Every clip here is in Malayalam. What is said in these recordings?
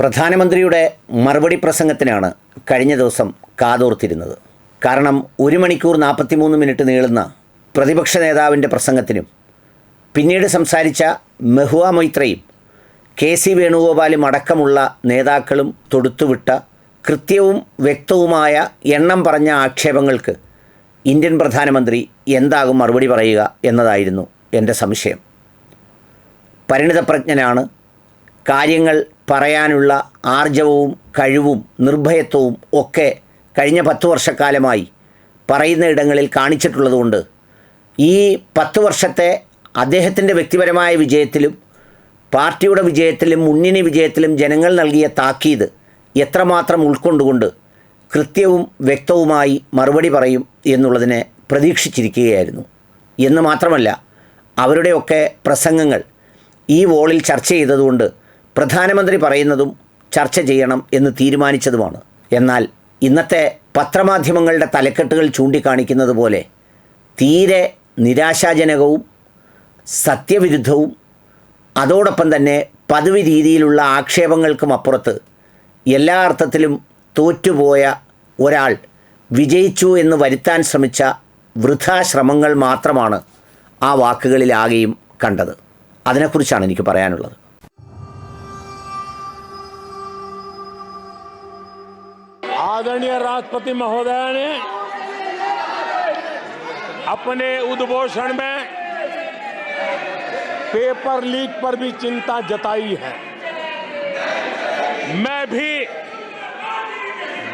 പ്രധാനമന്ത്രിയുടെ മറുപടി പ്രസംഗത്തിനാണ് കഴിഞ്ഞ ദിവസം കാതോർത്തിരുന്നത്. കാരണം ഒരു മണിക്കൂർ നാൽപ്പത്തിമൂന്ന് മിനിറ്റ് നീളുന്ന പ്രതിപക്ഷ നേതാവിന്റെ പ്രസംഗത്തിനും പിന്നീട് സംസാരിച്ച മെഹുവ മൊയ്ത്രയും കെ സി വേണുഗോപാലും അടക്കമുള്ള നേതാക്കളും തൊടുത്തുവിട്ട കൃത്യവും വ്യക്തവുമായ എണ്ണം പറഞ്ഞ ആക്ഷേപങ്ങൾക്ക് ഇന്ത്യൻ പ്രധാനമന്ത്രി എന്താകും മറുപടി പറയുക എന്നതായിരുന്നു എന്റെ സംശയം. പരിണിതപ്രജ്ഞനാണ്. കാര്യങ്ങൾ പറയാനുള്ള ആർജവവും കഴിവും നിർഭയത്വവും ഒക്കെ കഴിഞ്ഞ പത്ത് വർഷക്കാലമായി പറയുന്ന ഇടങ്ങളിൽ കാണിച്ചിട്ടുള്ളതുകൊണ്ട് ഈ പത്ത് വർഷത്തെ അദ്ദേഹത്തിന്റെ വ്യക്തിപരമായ വിജയത്തിലും പാർട്ടിയുടെ വിജയത്തിലും മുന്നണി വിജയത്തിലും ജനങ്ങൾ നൽകിയ താക്കീത് എത്രമാത്രം ഉൾക്കൊണ്ടുകൊണ്ട് കൃത്യവും വ്യക്തവുമായി മറുപടി പറയും എന്നുള്ളതിനെ പ്രതീക്ഷിച്ചിരിക്കുകയായിരുന്നു. എന്ന് മാത്രമല്ല അവരുടെയൊക്കെ പ്രസംഗങ്ങൾ ഈ വോളിൽ ചർച്ച ചെയ്തതുകൊണ്ട് പ്രധാനമന്ത്രി പറയുന്നതും ചർച്ച ചെയ്യണം എന്ന് തീരുമാനിച്ചതുമാണ്. എന്നാൽ ഇന്നത്തെ പത്രമാധ്യമങ്ങളുടെ തലക്കെട്ടുകൾ ചൂണ്ടിക്കാണിക്കുന്നത് പോലെ തീരെ നിരാശാജനകവും സത്യവിരുദ്ധവും അതോടൊപ്പം തന്നെ പതിവ് രീതിയിലുള്ള ആക്ഷേപങ്ങൾക്കും അപ്പുറത്ത് എല്ലാ അർത്ഥത്തിലും തോറ്റുപോയ ഒരാൾ വിജയിച്ചു എന്ന് വരുത്താൻ ശ്രമിച്ച വൃഥാശ്രമങ്ങൾ മാത്രമാണ് ആ വാക്കുകളിലാകെയും കണ്ടത്. അതിനെക്കുറിച്ചാണ് എനിക്ക് പറയാനുള്ളത്. आदरणीय राष्ट्रपति महोदय ने अपने उद्घोषण में पेपर लीक पर भी चिंता जताई है। मैं भी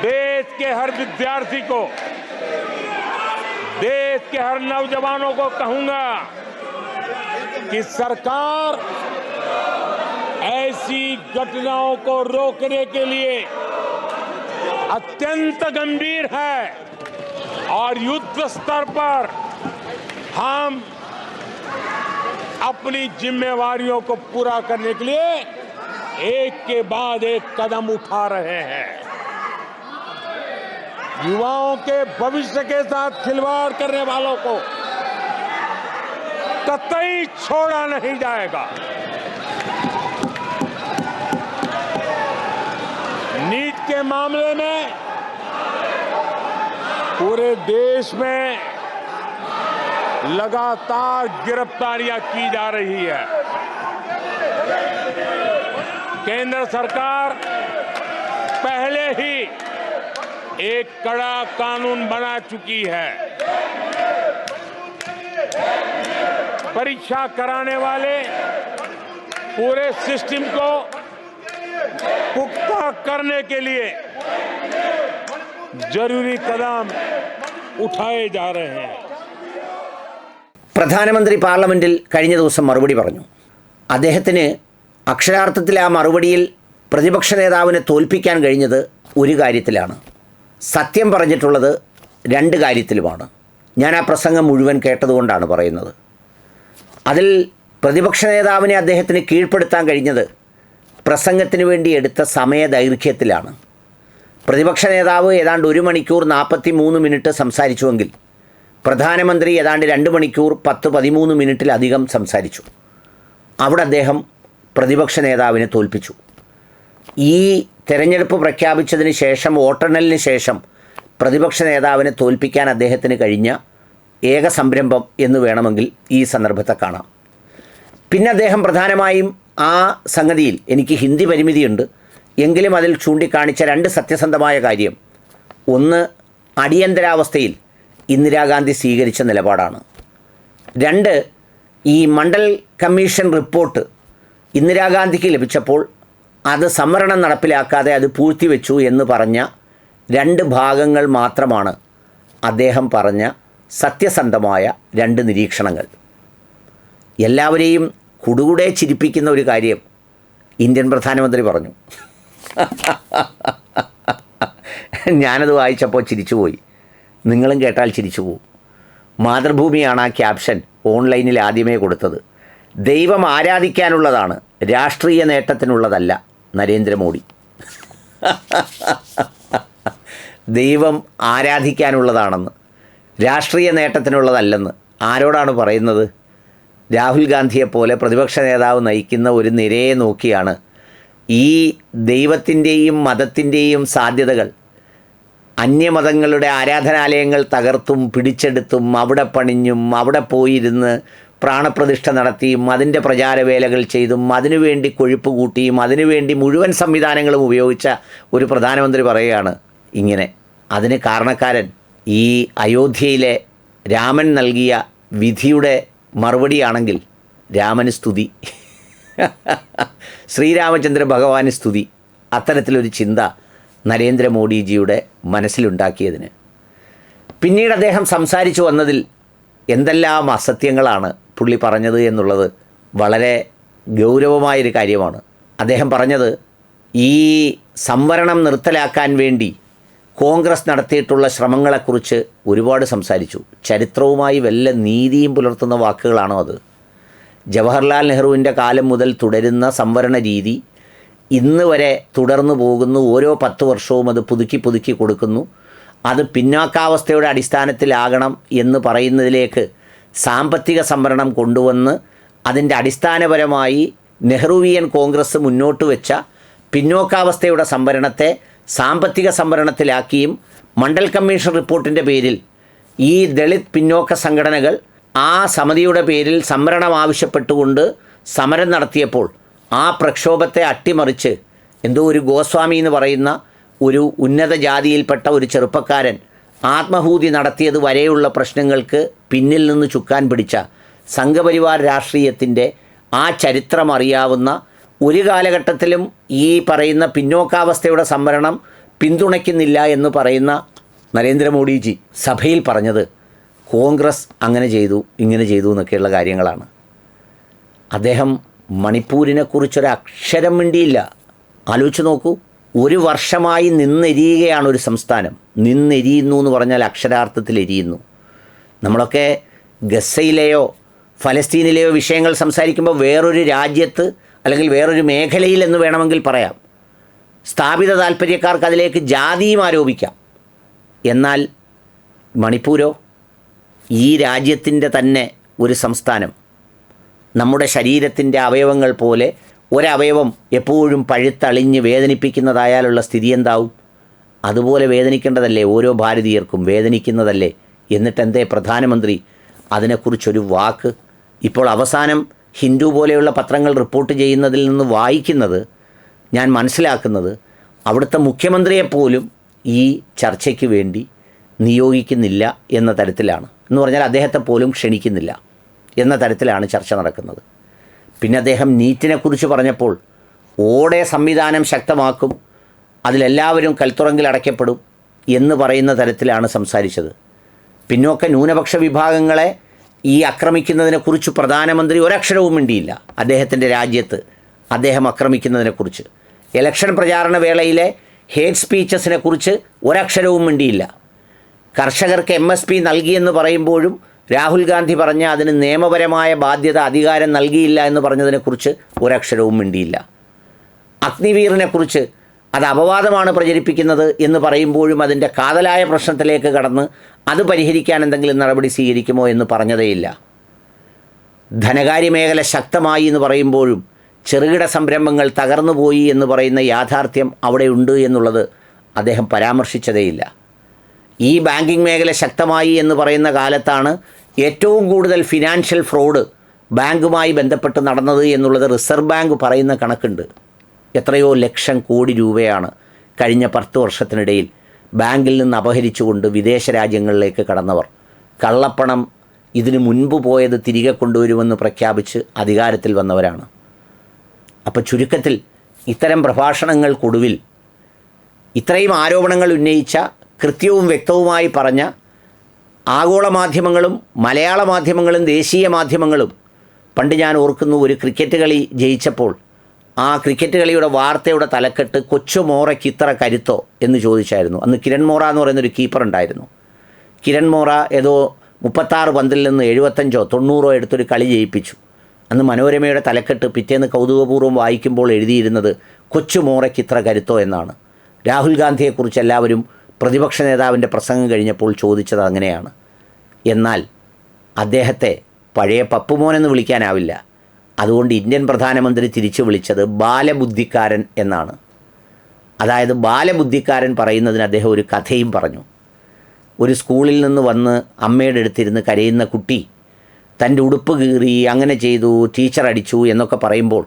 देश के हर विद्यार्थी को, देश के हर नौजवानों को कहूँगा कि सरकार ऐसी घटनाओं को रोकने के लिए अत्यंत गंभीर है। और युद्ध स्तर पर हम अपनी जिम्मेवारियों को पूरा करने के लिए एक के बाद एक कदम उठा रहे हैं। युवाओं के भविष्य के साथ खिलवाड़ करने वालों को कतई छोड़ा नहीं जाएगा। के मामले में पूरे देश में लगातार गिरफ्तारियाँ की जा रही है। केंद्र सरकार पहले ही एक कड़ा कानून बना चुकी है। परीक्षा कराने वाले पूरे सिस्टम को पुख्ता करने के लिए जरूरी कदम उठाए जा रहे हैं പ്രധാനമന്ത്രി പാർലമെൻറ്റിൽ കഴിഞ്ഞ ദിവസം മറുപടി പറഞ്ഞു അദ്ദേഹത്തിന് അക്ഷരാർത്ഥത്തിൽ ആ മറുപടിയിൽ പ്രതിപക്ഷ നേതാവിനെ തോൽപ്പിക്കാൻ കഴിഞ്ഞത് ഒരു കാര്യത്തിലാണ് സത്യം പറഞ്ഞിട്ടുള്ളത് രണ്ട് കാര്യത്തിലുമാണ് ഞാൻ ആ പ്രസംഗം മുഴുവൻ കേട്ടതുകൊണ്ടാണ് പറയുന്നത് അതിൽ പ്രതിപക്ഷ നേതാവിനെ അദ്ദേഹത്തിന് കീഴ്പ്പെടുത്താൻ കഴിഞ്ഞത് പ്രസംഗത്തിന് വേണ്ടി എടുത്ത സമയ ദൈർഘ്യത്തിലാണ് പ്രതിപക്ഷ നേതാവ് ഏതാണ്ട് ഒരു മണിക്കൂർ നാൽപ്പത്തി മൂന്ന് മിനിറ്റ് സംസാരിച്ചുവെങ്കിൽ പ്രധാനമന്ത്രി ഏതാണ്ട് രണ്ട് മണിക്കൂർ പത്ത് പതിമൂന്ന് മിനിറ്റിലധികം സംസാരിച്ചു. അവിടെ അദ്ദേഹം പ്രതിപക്ഷ നേതാവിനെ തോൽപ്പിച്ചു. ഈ തെരഞ്ഞെടുപ്പ് പ്രഖ്യാപിച്ചതിന് ശേഷം വോട്ടെണ്ണലിന് ശേഷം പ്രതിപക്ഷ നേതാവിനെ തോൽപ്പിക്കാൻ അദ്ദേഹത്തിന് കഴിഞ്ഞ ഏക സംരംഭം എന്ന് വേണമെങ്കിൽ ഈ സന്ദർഭത്തെ കാണാം. പിന്നെ അദ്ദേഹം പ്രധാനമായും ആ സംഗതിയിൽ എനിക്ക് ഹിന്ദി പരിമിതിയുണ്ട്. എങ്കിലും അതിൽ ചൂണ്ടിക്കാണിച്ച രണ്ട് സത്യസന്ധമായ കാര്യം. ഒന്ന് അടിയന്തരാവസ്ഥയിൽ ഇന്ദിരാഗാന്ധി സ്വീകരിച്ച നിലപാടാണ്. രണ്ട് ഈ മണ്ഡൽ കമ്മീഷൻ റിപ്പോർട്ട് ഇന്ദിരാഗാന്ധിക്ക് ലഭിച്ചപ്പോൾ അത് സംവരണം നടപ്പിലാക്കാതെ അത് പൂഴ്ത്തിവെച്ചു എന്ന് പറഞ്ഞ രണ്ട് ഭാഗങ്ങൾ മാത്രമാണ് അദ്ദേഹം പറഞ്ഞ സത്യസന്ധമായ രണ്ട് നിരീക്ഷണങ്ങൾ. എല്ലാവരെയും കുടുകുടെ ചിരിപ്പിക്കുന്ന ഒരു കാര്യം ഇന്ത്യൻ പ്രധാനമന്ത്രി പറഞ്ഞു. ഞാനത് വായിച്ചപ്പോൾ ചിരിച്ചുപോയി. നിങ്ങളും കേട്ടാൽ ചിരിച്ചു പോകും മാതൃഭൂമിയാണ് ആ ക്യാപ്ഷൻ ഓൺലൈനിൽ ആദ്യമേ കൊടുത്തത്. ദൈവം ആരാധിക്കാനുള്ളതാണ് രാഷ്ട്രീയ നേട്ടത്തിനുള്ളതല്ല നരേന്ദ്രമോദി. ദൈവം ആരാധിക്കാനുള്ളതാണെന്ന് രാഷ്ട്രീയ നേട്ടത്തിനുള്ളതല്ലെന്ന് ആരോടാണ് പറയുന്നത്? രാഹുൽ ഗാന്ധിയെപ്പോലെ പ്രതിപക്ഷ നേതാവ് നയിക്കുന്ന ഒരു നിരയെ നോക്കിയാണ്. ഈ ദൈവത്തിന്റെയും മതത്തിന്റെയും സാധ്യതകൾ അന്യമതങ്ങളുടെ ആരാധനാലയങ്ങൾ തകർത്തും പിടിച്ചെടുത്തും അവിടെ പണിഞ്ഞും അവിടെ പോയിരുന്ന് പ്രാണപ്രതിഷ്ഠ നടത്തിയും അതിന്റെ പ്രചാരവേലകൾ ചെയ്തും അതിനുവേണ്ടി കൊഴുപ്പ് കൂട്ടിയും അതിനുവേണ്ടി മുഴുവൻ സംവിധാനങ്ങളും ഉപയോഗിച്ച ഒരു പ്രധാനമന്ത്രി പറയുകയാണ് ഇങ്ങനെ. അതിന് കാരണക്കാരൻ ഈ അയോധ്യയിലെ രാമൻ നൽകിയ വിധിയുടെ മറുപടിയാണെങ്കിൽ രാമന് സ്തുതി. ശ്രീരാമചന്ദ്ര ഭഗവാന് സ്തുതി. അത്തരത്തിലൊരു ചിന്ത നരേന്ദ്രമോദിജിയുടെ മനസ്സിലുണ്ടാക്കിയതിന്. പിന്നീട് അദ്ദേഹം സംസാരിച്ചു വന്നതിൽ എന്തെല്ലാം അസത്യങ്ങളാണ് പുള്ളി പറഞ്ഞത് എന്നുള്ളത് വളരെ ഗൗരവമായൊരു കാര്യമാണ്. അദ്ദേഹം പറഞ്ഞത് ഈ സംവരണം നിർത്തലാക്കാൻ വേണ്ടി കോൺഗ്രസ് നടത്തിയിട്ടുള്ള ശ്രമങ്ങളെക്കുറിച്ച് ഒരുപാട് സംസാരിച്ചു. ചരിത്രവുമായി വല്ല നീതിയും പുലർത്തുന്ന വാക്കുകളാണോ അത്? ജവഹർലാൽ നെഹ്റുവിന്റെ കാലം മുതൽ തുടരുന്ന സംവരണ രീതി ഇന്ന് വരെ തുടർന്നു പോകുന്നു. ഓരോ പത്ത് വർഷവും അത് പുതുക്കി പുതുക്കി കൊടുക്കുന്നു. അത് പിന്നാക്കാവസ്ഥയുടെ അടിസ്ഥാനത്തിലാകണം എന്ന് പറയുന്നതിലേക്ക് സാമ്പത്തിക സംവരണം കൊണ്ടുവന്ന് അതിന്റെ അടിസ്ഥാനപരമായി നെഹ്റുവിയൻ കോൺഗ്രസ് മുന്നോട്ട് വെച്ച പിന്നോക്കാവസ്ഥയുടെ സംവരണത്തെ സാമ്പത്തിക സംവരണത്തിലാക്കിയും മണ്ഡൽ കമ്മീഷൻ റിപ്പോർട്ടിന്റെ പേരിൽ ഈ ദളിത് പിന്നോക്ക സംഘടനകൾ ആ സമിതിയുടെ പേരിൽ സംവരണം ആവശ്യപ്പെട്ടുകൊണ്ട് സമരം നടത്തിയപ്പോൾ ആ പ്രക്ഷോഭത്തെ അട്ടിമറിച്ച് എന്തോ ഒരു ഗോസ്വാമി എന്ന് പറയുന്ന ഒരു ഉന്നത ജാതിയിൽപ്പെട്ട ഒരു ചെറുപ്പക്കാരൻ ആത്മഹൂതി നടത്തിയത് വരെയുള്ള പ്രശ്നങ്ങൾക്ക് പിന്നിൽ നിന്ന് ചുക്കാൻ പിടിച്ച സംഘപരിവാർ രാഷ്ട്രീയത്തിന്റെ ആ ചരിത്രം അറിയാവുന്ന ഒരു കാലഘട്ടത്തിലും ഈ പറയുന്ന പിന്നോക്കാവസ്ഥയുടെ സംവരണം പിന്തുണയ്ക്കുന്നില്ല എന്ന് പറയുന്ന നരേന്ദ്രമോദിജി സഭയിൽ പറഞ്ഞത് കോൺഗ്രസ് അങ്ങനെ ചെയ്തു ഇങ്ങനെ ചെയ്തു എന്നൊക്കെയുള്ള കാര്യങ്ങളാണ്. അദ്ദേഹം മണിപ്പൂരിനെക്കുറിച്ചൊരു അക്ഷരം മിണ്ടിയില്ല. ആലോചിച്ച് നോക്കൂ ഒരു വർഷമായി നിന്നെരിയുകയാണ് ഒരു സംസ്ഥാനം. നിന്നെരിയുന്നു എന്ന് പറഞ്ഞാൽ അക്ഷരാർത്ഥത്തിൽ എരിയുന്നു. നമ്മളൊക്കെ ഗസയിലെയോ ഫലസ്തീനിലെയോ വിഷയങ്ങൾ സംസാരിക്കുമ്പോൾ വേറൊരു രാജ്യത്ത് അല്ലെങ്കിൽ വേറൊരു മേഖലയിൽ എന്ന് വേണമെങ്കിൽ പറയാം. സ്ഥാപിത താല്പര്യക്കാർക്ക് അതിലേക്ക് ജാതിയും ആരോപിക്കാം. എന്നാൽ മണിപ്പൂരോ? ഈ രാജ്യത്തിന്റെ തന്നെ ഒരു സംസ്ഥാനം. നമ്മുടെ ശരീരത്തിന്റെ അവയവങ്ങൾ പോലെ ഒരവയവം എപ്പോഴും പഴുത്തളിഞ്ഞ് വേദനിപ്പിക്കുന്നതായാലുള്ള സ്ഥിതി എന്താവും? അതുപോലെ വേദനിക്കേണ്ടതല്ലേ ഓരോ ഭാരതീയർക്കും? വേദനിക്കുന്നതല്ലേ? എന്നിട്ടെന്തേ പ്രധാനമന്ത്രി അതിനെക്കുറിച്ചൊരു വാക്ക്? ഇപ്പോൾ അവസാനം ഹിന്ദു പോലെയുള്ള പത്രങ്ങൾ റിപ്പോർട്ട് ചെയ്യുന്നതിൽ നിന്ന് വായിക്കുന്നത് ഞാൻ മനസ്സിലാക്കുന്നത് അവിടുത്തെ മുഖ്യമന്ത്രിയെപ്പോലും ഈ ചർച്ചയ്ക്ക് വേണ്ടി നിയോഗിക്കുന്നില്ല എന്ന തരത്തിലാണ്. എന്ന് പറഞ്ഞാൽ അദ്ദേഹത്തെ പോലും ക്ഷണിക്കുന്നില്ല എന്ന തരത്തിലാണ് ചർച്ച നടക്കുന്നത്. പിന്നെ അദ്ദേഹം നീറ്റിനെക്കുറിച്ച് പറഞ്ഞപ്പോൾ ഓടെ സംവിധാനം ശക്തമാക്കും അതിലെല്ലാവരും കൽത്തുറങ്കിൽ അടയ്ക്കപ്പെടും എന്ന് പറയുന്ന തരത്തിലാണ് സംസാരിച്ചത്. പിന്നോക്ക ന്യൂനപക്ഷ വിഭാഗങ്ങളെ ഈ ആക്രമിക്കുന്നതിനെക്കുറിച്ച് പ്രധാനമന്ത്രി ഒരക്ഷരവും മിണ്ടിയില്ല. അദ്ദേഹത്തിന്റെ രാജ്യത്ത് അദ്ദേഹം ആക്രമിക്കുന്നതിനെക്കുറിച്ച് ഇലക്ഷൻ പ്രചാരണ വേളയിലെ ഹേറ്റ് സ്പീച്ചസിനെ കുറിച്ച് ഒരക്ഷരവും മിണ്ടിയില്ല. കർഷകർക്ക് എം എസ് പി നൽകിയെന്ന് പറയുമ്പോഴും രാഹുൽ ഗാന്ധി പറഞ്ഞ അതിന് നിയമപരമായ ബാധ്യത അധികാരം നൽകിയില്ല എന്ന് പറഞ്ഞതിനെക്കുറിച്ച് ഒരക്ഷരവും മിണ്ടിയില്ല. അഗ്നിവീറിനെക്കുറിച്ച് അത് അപവാദമാണ് പ്രചരിപ്പിക്കുന്നത് എന്ന് പറയുമ്പോഴും അതിന്റെ കാതലായ പ്രശ്നത്തിലേക്ക് കടന്ന് അത് പരിഹരിക്കാൻ എന്തെങ്കിലും നടപടി സ്വീകരിക്കുമോ എന്ന് പറഞ്ഞതേയില്ല. ധനകാര്യ മേഖല ശക്തമായി എന്ന് പറയുമ്പോഴും ചെറുകിട സംരംഭങ്ങൾ തകർന്നുപോയി എന്ന് പറയുന്ന യാഥാർത്ഥ്യം അവിടെയുണ്ട് എന്നുള്ളത് അദ്ദേഹം പരാമർശിച്ചതേയില്ല. ഈ ബാങ്കിങ് മേഖല ശക്തമായി എന്ന് പറയുന്ന കാലത്താണ് ഏറ്റവും കൂടുതൽ ഫിനാൻഷ്യൽ ഫ്രോഡ് ബാങ്കുമായി ബന്ധപ്പെട്ട് നടന്നത് എന്നുള്ളത് റിസർവ് ബാങ്ക് പറയുന്ന കണക്കുണ്ട്. എത്രയോ ലക്ഷം കോടി രൂപയാണ് കഴിഞ്ഞ പത്ത് വർഷത്തിനിടയിൽ ബാങ്കിൽ നിന്ന് അപഹരിച്ചുകൊണ്ട് വിദേശ രാജ്യങ്ങളിലേക്ക് കടന്നവർ. കള്ളപ്പണം ഇതിനു മുൻപ് പോയത് തിരികെ കൊണ്ടുവരുമെന്ന് പ്രഖ്യാപിച്ച് അധികാരത്തിൽ വന്നവരാണ്. അപ്പോൾ ചുരുക്കത്തിൽ ഇത്തരം പ്രഭാഷണങ്ങൾക്കൊടുവിൽ ഇത്രയും ആരോപണങ്ങൾ ഉന്നയിച്ച കൃത്യവും വ്യക്തവുമായി പറഞ്ഞ ആഗോള മാധ്യമങ്ങളും മലയാള മാധ്യമങ്ങളും ദേശീയ മാധ്യമങ്ങളും പണ്ട് ഞാൻ ഓർക്കുന്നു ഒരു ക്രിക്കറ്റ് കളി ജയിച്ചപ്പോൾ ആ ക്രിക്കറ്റ് കളിയുടെ വാർത്തയുടെ തലക്കെട്ട് കൊച്ചു മോറയ്ക്ക് ഇത്ര കരുത്തോ എന്ന് ചോദിച്ചായിരുന്നു. അന്ന് കിരൺ മോറ എന്ന് പറയുന്നൊരു കീപ്പർ ഉണ്ടായിരുന്നു. കിരൺ മോറ ഏതോ മുപ്പത്താറ് പന്തിൽ നിന്ന് എഴുപത്തഞ്ചോ തൊണ്ണൂറോ എടുത്തൊരു കളി ജയിപ്പിച്ചു. അന്ന് മനോരമയുടെ തലക്കെട്ട് പിറ്റേന്ന് കൗതുകപൂർവം വായിക്കുമ്പോൾ എഴുതിയിരുന്നത് കൊച്ചു മോറയ്ക്ക് ഇത്ര കരുത്തോ എന്നാണ്. രാഹുൽ ഗാന്ധിയെക്കുറിച്ച് എല്ലാവരും പ്രതിപക്ഷ നേതാവിന്റെ പ്രസംഗം കഴിഞ്ഞപ്പോൾ ചോദിച്ചത് അങ്ങനെയാണ്. എന്നാൽ അദ്ദേഹത്തെ പഴയ പപ്പുമോനെന്ന് വിളിക്കാനാവില്ല. അതുകൊണ്ട് ഇന്ത്യൻ പ്രധാനമന്ത്രി തിരിച്ചു വിളിച്ചത് ബാലബുദ്ധിക്കാരൻ എന്നാണ്. അതായത് ബാലബുദ്ധിക്കാരൻ പറയുന്നതിന് അദ്ദേഹം ഒരു കഥയും പറഞ്ഞു. ഒരു സ്കൂളിൽ നിന്ന് വന്ന് അമ്മയുടെ അടുത്തിരുന്ന് കരയുന്ന കുട്ടി തന്റെ ഉടുപ്പ് കീറി അങ്ങനെ ചെയ്തു ടീച്ചർ അടിച്ചു എന്നൊക്കെ പറയുമ്പോൾ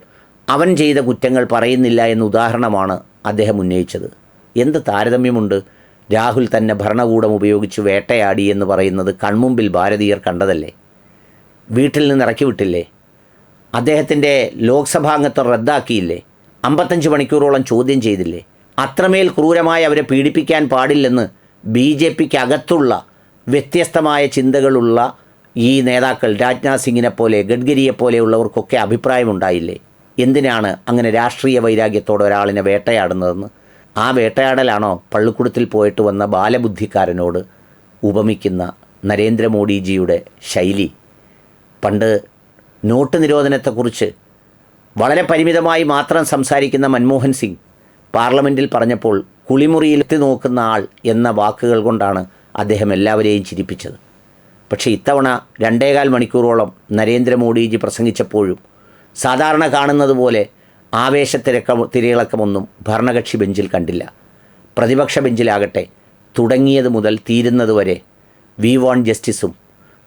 അവൻ ചെയ്ത കുറ്റങ്ങൾ പറയുന്നില്ല എന്ന ഉദാഹരണമാണ് അദ്ദേഹം ഉന്നയിച്ചത്. എന്ത് താരതമ്യമുണ്ട്? രാഹുൽ തന്നെ ഭരണകൂടം ഉപയോഗിച്ച് വേട്ടയാടി എന്ന് പറയുന്നത് കൺമുമ്പിൽ ഭാരതീയർ കണ്ടതല്ലേ? വീട്ടിൽ നിന്ന് ഇറക്കി വിട്ടില്ലേ? അദ്ദേഹത്തിന്റെ ലോക്സഭാംഗത്വം റദ്ദാക്കിയില്ലേ? അമ്പത്തഞ്ച് മണിക്കൂറോളം ചോദ്യം ചെയ്തില്ലേ? അത്രമേൽ ക്രൂരമായി അവരെ പീഡിപ്പിക്കാൻ പാടില്ലെന്ന് ബി ജെ പിക്ക് അകത്തുള്ള വ്യത്യസ്തമായ ചിന്തകളുള്ള ഈ നേതാക്കൾ രാജ്നാഥ് സിംഗിനെ പോലെ ഗഡ്കരിയെ പോലെയുള്ളവർക്കൊക്കെ അഭിപ്രായമുണ്ടായില്ലേ? എന്തിനാണ് അങ്ങനെ രാഷ്ട്രീയ വൈരാഗ്യത്തോടെ ഒരാളിനെ വേട്ടയാടുന്നതെന്ന്? ആ വേട്ടയാടലാണോ പള്ളിക്കൂടത്തിൽ പോയിട്ട് വന്ന ബാലബുദ്ധിക്കാരനോട് ഉപമിക്കുന്ന നരേന്ദ്രമോദിജിയുടെ ശൈലി? പണ്ട് നോട്ട് നിരോധനത്തെക്കുറിച്ച് വളരെ പരിമിതമായി മാത്രം സംസാരിക്കുന്ന മൻമോഹൻ സിംഗ് പാർലമെന്റിൽ പറഞ്ഞപ്പോൾ കുളിമുറിയിൽ എത്തി നോക്കുന്ന ആൾ എന്ന വാക്കുകൾ കൊണ്ടാണ് അദ്ദേഹം എല്ലാവരെയും ചിരിപ്പിച്ചത്. പക്ഷേ ഇത്തവണ രണ്ടേകാൽ മണിക്കൂറോളം നരേന്ദ്രമോദിജി പ്രസംഗിച്ചപ്പോഴും സാധാരണ കാണുന്നത് പോലെ ആവേശത്തിരക്ക തിരയിളക്കമൊന്നും ഭരണകക്ഷി ബെഞ്ചിൽ കണ്ടില്ല. പ്രതിപക്ഷ ബെഞ്ചിലാകട്ടെ തുടങ്ങിയത് മുതൽ തീരുന്നതുവരെ വി വാൺ ജസ്റ്റിസും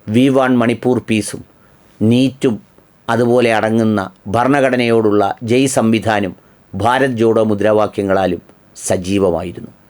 വി വാൺ മണിപ്പൂർ പീസും നീറ്റും അതുപോലെ അടങ്ങുന്ന ഭരണഘടനയോടുള്ള ജയ് സംവിധാനം ഭാരത് ജോഡോ മുദ്രാവാക്യങ്ങളാലും സജീവമായിരുന്നു.